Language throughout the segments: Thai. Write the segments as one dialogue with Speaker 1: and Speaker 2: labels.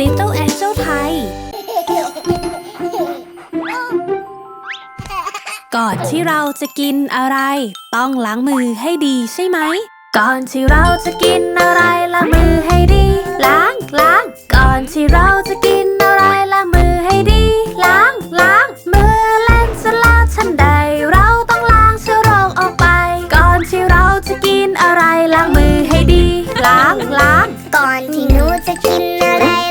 Speaker 1: Little Angel ไทยก่อนที่เราจะกินอะไร ต้องล้างมือให้ดีใช่ไหม ก่อนที่เราจะกินอะไรล้างมือให้ดี ล้างล้างก่อนที่เราจะกินอะไรล้างมือให้ดี ล้างล้างมือเล่นเสร็จแล้วทันใดเราต้องล้างเชื้อโรคออกไป ก่อนที่เราจะกินอะไรล้างมือให้ดี ล้างล้าง
Speaker 2: ก่อนที่หนูจะกินอะไร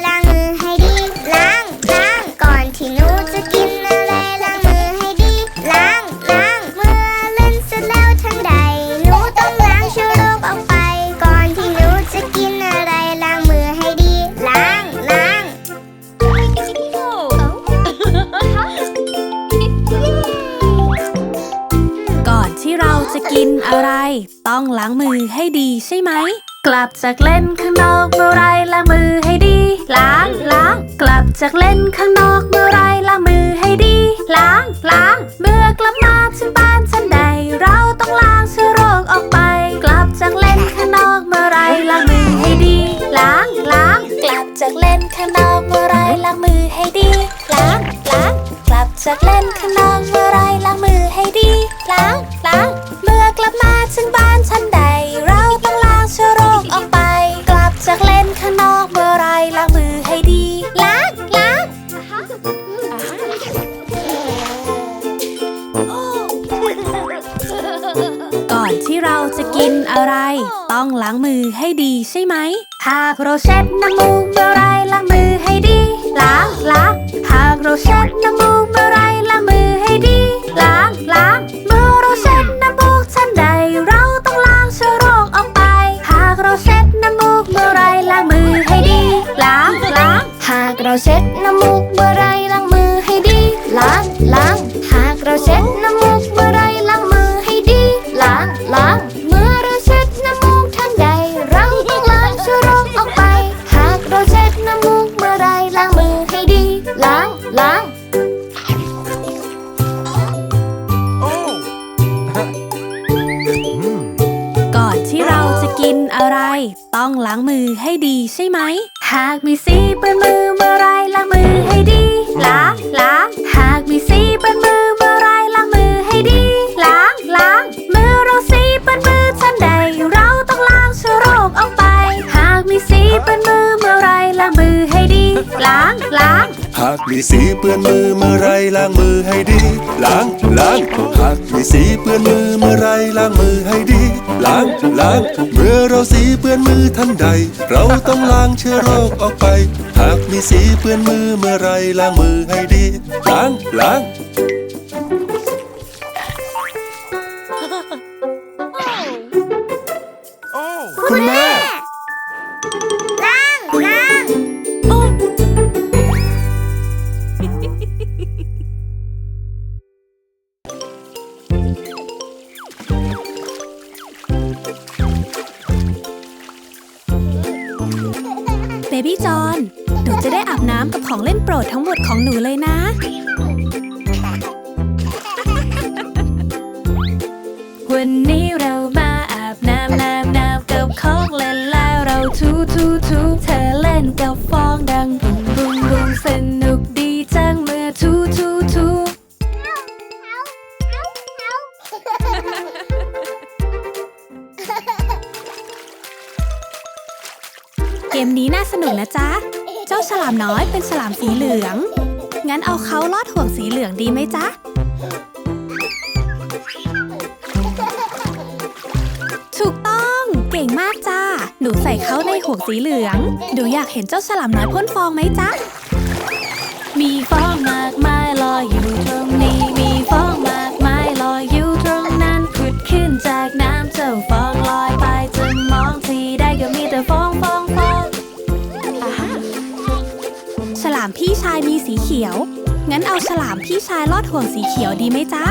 Speaker 2: ลั
Speaker 1: บจากเล่นข้างนอกเมื่อไรล้างมือให้ดี ล้างล้างกลับจากเล่นข้างนอกเมื่อไรล้างมือให้ดี ล้างล้างเมื่อกลับมาถึงบ้านทันใด เราต้องล้างเชื้อโรคออกไป กลับจากเล่นข้างนอกเมื่อไรล้างมือให้ดี ล้างล้างกลับจากเล่นข้างนอกเมื่อไรล้างมือให้ดี ล้างล้างกลับจากเล่นข้างนอก เราเช็ดน้ำมูกเมื่อไรล้างมือให้ดี ล้างล้างหากเราเช็ดน้ำมูกเมื่อไรล้างมือให้ดี ล้างล้างเมื่อเราเช็ดน้ำมูกทันใด เราต้องล้างเชื้อโรคออกไป หากเราเช็ดน้ำมูกเมื่อไรล้างมือให้ดี ล้างล้าง
Speaker 2: ก่อนที่เรา
Speaker 1: จะกินอะไร ต้องล้างมือให้ดีใช่ไหม หากมีสีเปื้อนมือ มีสีเปื้อนมือเมื่อไรล้างมือให้ดี ล้างล้างหากมีสีเปื้อนมือเมื่อไรล้างมือให้ดี ล้างล้าง
Speaker 3: เมื่อเราสีเปื้อนมือทันใด เราต้องล้างเชื้อโรคออกไป หากมีสีเปื้อนมือเมื่อไรล้างมือให้ดี ล้างล้างคุณแม่
Speaker 1: น้อยเป็นฉลามสีเหลือง งั้นเอาเขาลอดห่วงสีเหลืองดีไหมจ๊ะ ถูกต้องเก่งมากจ้า หนูใส่เขาในห่วงสีเหลือง หนูอยากเห็นเจ้าฉลามน้อยพ่นฟองไหมจ๊ะ มีฟองมากมายลอยอยู่ตรงนี้ มีฟองมากมายลอยอยู่ตรงนั้นผุดขึ้นจากน้ำเจ้าฟองามพี่ชายมีสีเขียว งั้นเอาฉลามพี่ชายลอดห่วงสีเขียวดีไหมจ๊ะ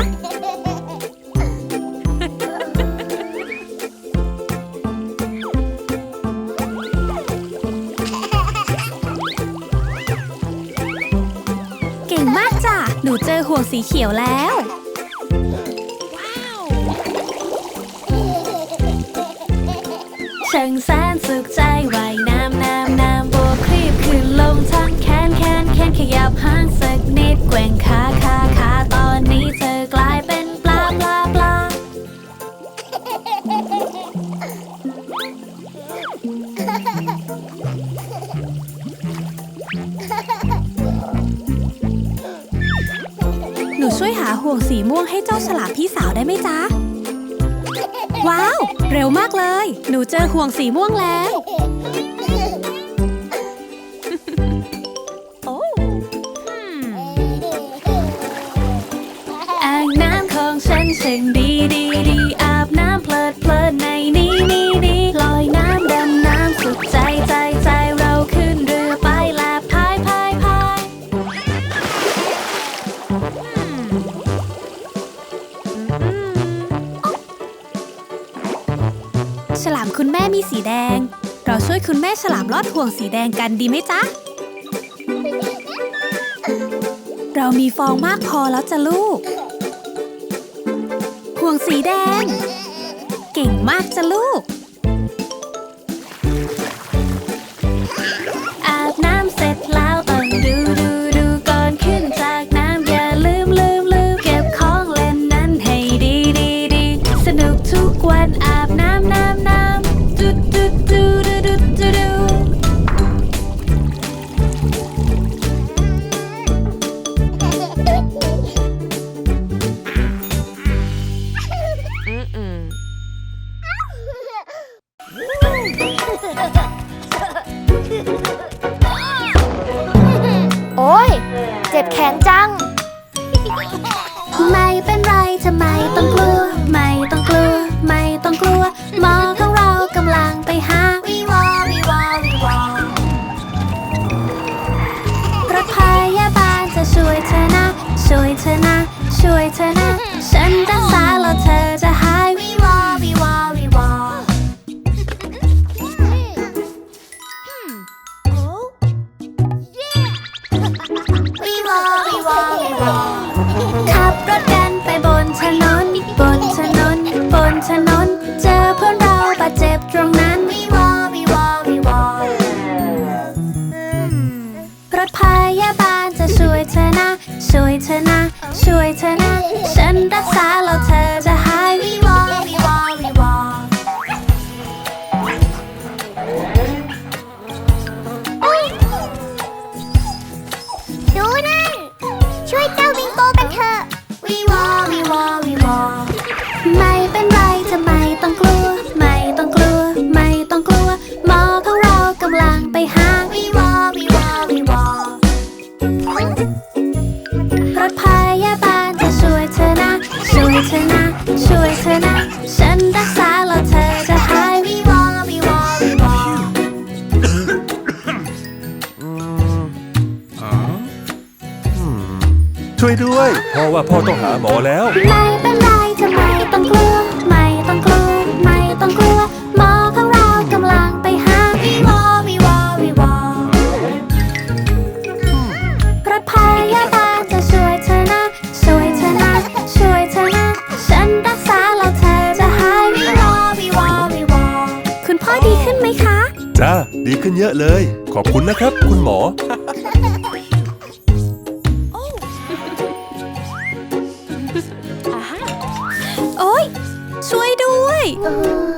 Speaker 1: เก่งมากจ้ะ หนูเจอห่วงสีเขียวแล้วช่างแสนสุขใจว่ ควงสีม่วงแล้ว คุณแม่ฉลามลอดห่วงสีแดงกันดีไหมจ๊ะ เรามีฟองมากพอแล้วจ้ะลูก ห่วงสีแดง เก่งมากจ้ะลูก ช่วยเธอนะ ฉันรักษาแล้วเธอจะหา ช่วย
Speaker 2: ด้วยเพ
Speaker 1: ราะ
Speaker 2: ว่า
Speaker 3: พ่อต้องหาหมอแล้ว
Speaker 1: ไม่เป็นไรทำไมต้องกลัว ไม่ต้องกลัว ไม่ต้องกลัว หมอของเรากำลังไปหา
Speaker 2: วีวอวีวอวีวอ
Speaker 1: รถพยาบาลจะช่วยเธอนะ ช่วยเธอนะ ช่วยเธอนะ ฉันรักษาแล้วเธอจะหาย
Speaker 2: วีวอวีวอวีวอ
Speaker 1: คุณพ่อดีขึ้นไหมคะ
Speaker 3: จ้า ดีขึ้นเยอะเลย ขอบคุณนะครับ คุณหม
Speaker 1: อ
Speaker 2: い。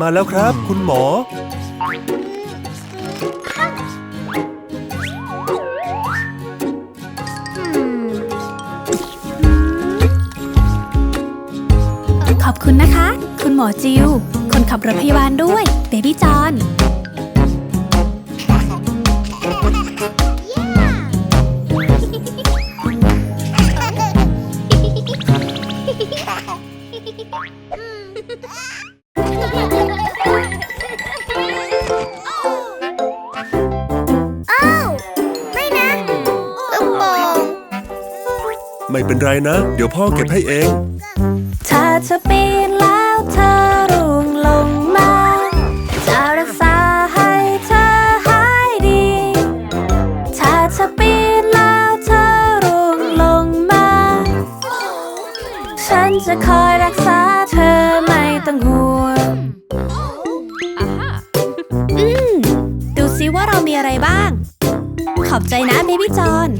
Speaker 2: มา
Speaker 3: แล้วครับ คุณหมอ
Speaker 1: ขอบคุณนะคะ คุณหมอจิว คนขับรถพยาบาลด้วย เบบี้จอน
Speaker 3: ไม่เป็นไรนะ เดี๋ยวพ่อเก็บให้เอง
Speaker 1: ถ้าเธอปีนแล้วเธอร่วงลงมา จะรักษาให้เธอหายดี ถ้าเธอปีนแล้วเธอร่วงลงมา ฉันจะคอยรักษาเธอไม่ต้องห่วงอืม ดูซิว่าเรามีอะไรบ้าง ขอบใจนะเบบี้จอน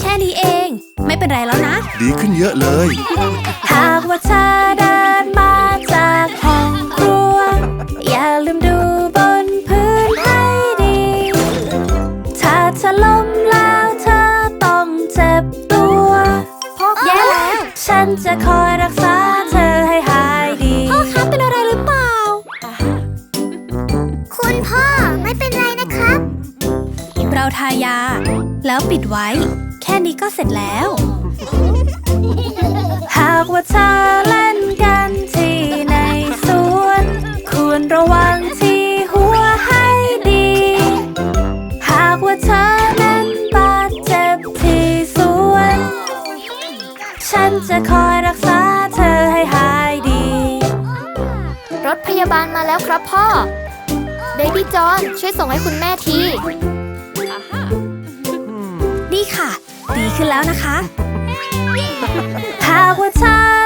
Speaker 1: แค่นี้เอง ไม่เป็นไรแล้วนะ
Speaker 3: ดีขึ้นเยอะเลย
Speaker 1: หากว่าเธอเดินมาจากห้องครัว อย่าลืมดูบนพื้นให้ดี ถ้าเธอล้มแล้วเธอต้องเจ็บตัวพ่อแย่แล้วฉันจะคอยรักษาเธอให้หายดีพ่อคะเป็นอะไรหรือเปล่า
Speaker 2: คุณพ่อไม่เป็นไรนะครับ
Speaker 1: เราทายา แล้วปิดไว้แค่นี้ก็เสร็จแล้ว หากว่าเธอเล่นกันที่ในสวน ควรระวังที่หัวให้ดี หากว่าเธอนั้นบาดเจ็บที่สวน ฉันจะคอยรักษาเธอให้หายดี
Speaker 4: รถพยาบาลมาแล้วครับพ่อเบบี้จอนช่วยส่งให้คุณแม่ที
Speaker 1: ขึ้นแล้วนะคะหากว่าเธอ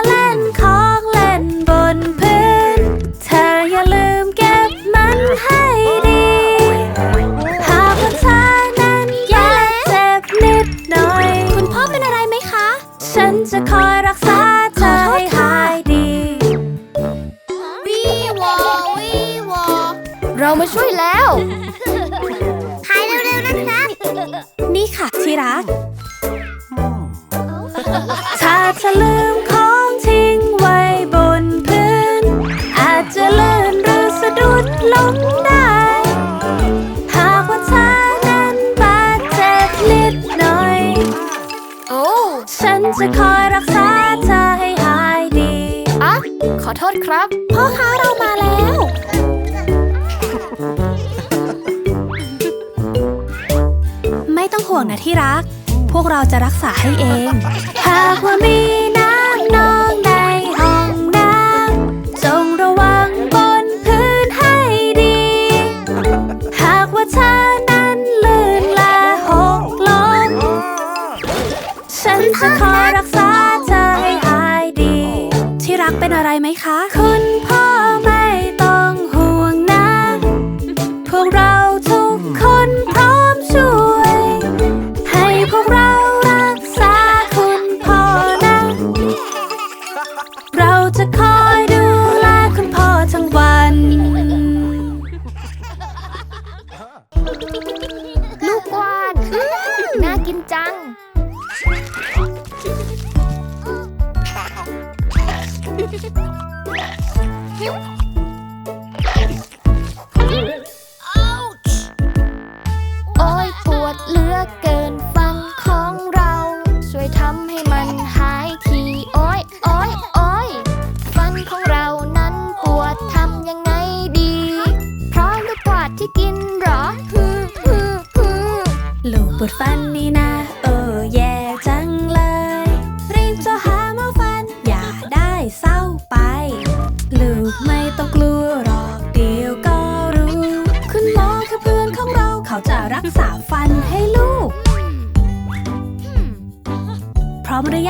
Speaker 1: ครั
Speaker 2: บ
Speaker 1: พ่อค้าเรามาแล้ว ไม่ต้องห่วงนะที่รัก พวกเราจะรักษาให้เองหากว่ามีน้ำนองในห้องน้ำจงระวังบนพื้นให้ดี หากว่าเธอนั้นลื่นและหกล้มฉันจะคอย ให้พวกเรา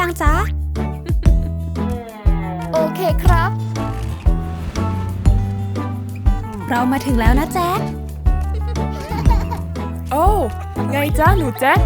Speaker 1: ยัง
Speaker 4: จ๊ะ โอเคครับ
Speaker 1: เรามาถึงแล้วนะแจ๊ค
Speaker 5: โอ้ ไงจ้าหนูแจ็ค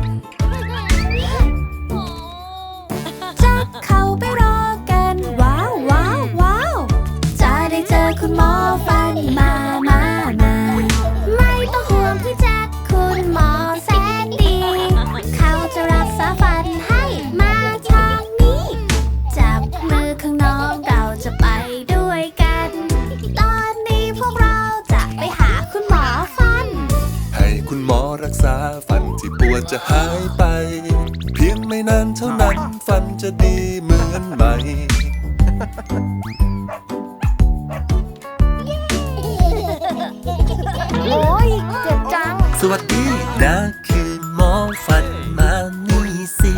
Speaker 1: สวัสดีนะคือหมอฟันมานี่สิ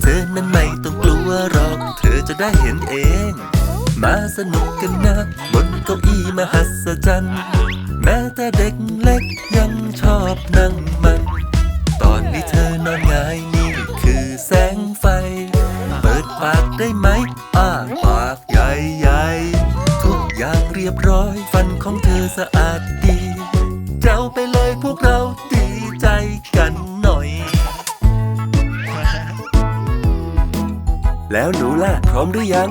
Speaker 1: เธอนั้นไม่
Speaker 3: ต้องกลัวหรอ
Speaker 4: ก เธ
Speaker 6: อ
Speaker 3: จะได้เห็นเอง มาสนุกกันนะ บนเก้าอี้มหัศจรรย์ แม้แต่เด็กเล็กยังชอบนั่ง แล้วหนูล่ะ พร้อมหรือยัง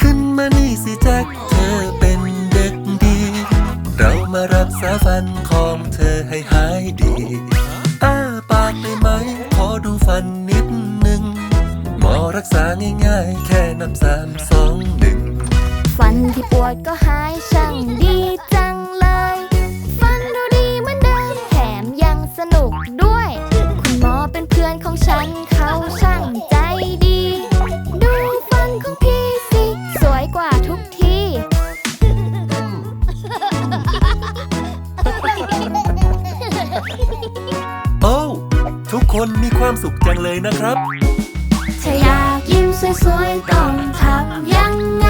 Speaker 3: ขึ้นมานี่สิแจ็คเธอเป็นเด็กดี เรามารักษาฟันของเธอให้หายดี อ้าปากได้ไหม ขอดูฟันนิดหนึ่งหมอรักษาง่ายๆ แค่น้ำสามสองหนึ่ง
Speaker 4: ฟันที่ปวดก็หายช่างดี ควา
Speaker 3: มสุขจังเลยนะครับ
Speaker 1: ถ้าอยากยิ้มสวยๆต้องทำยังไง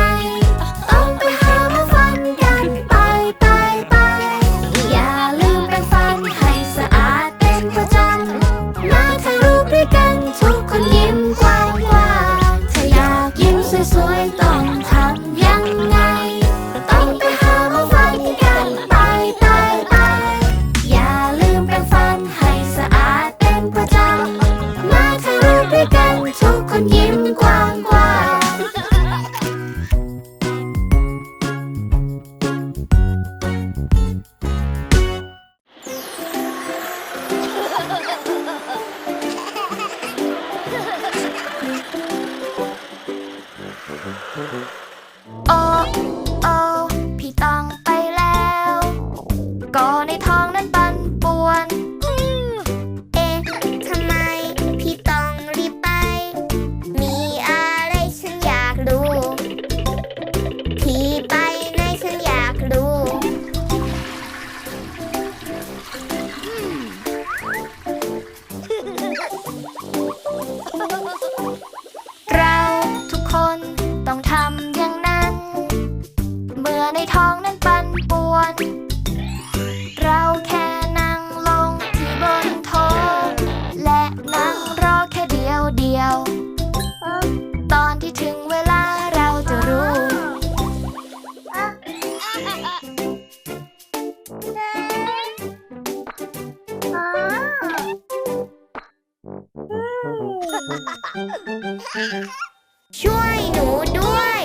Speaker 2: ช่วยหนูด้วย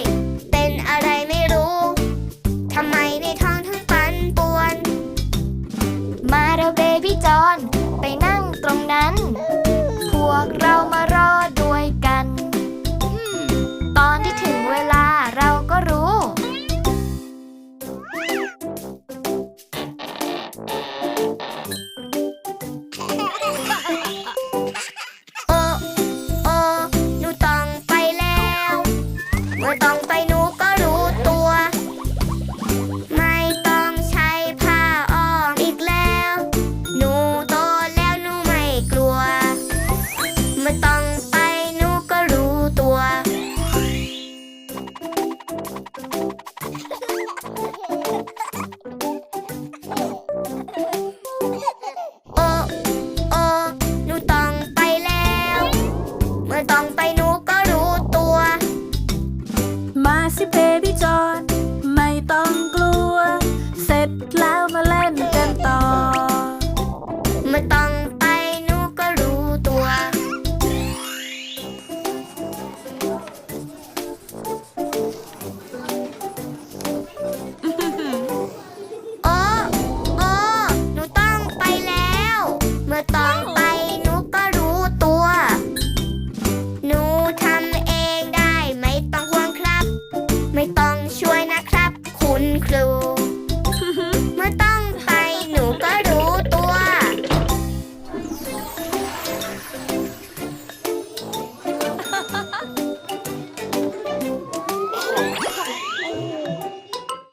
Speaker 2: เป็นอะไรไม่รู้ ทำไมในท้องทั้งปันป่วน
Speaker 4: มาเราเบบี้จอน ไปนั่งตรงนั้น พวกเรามา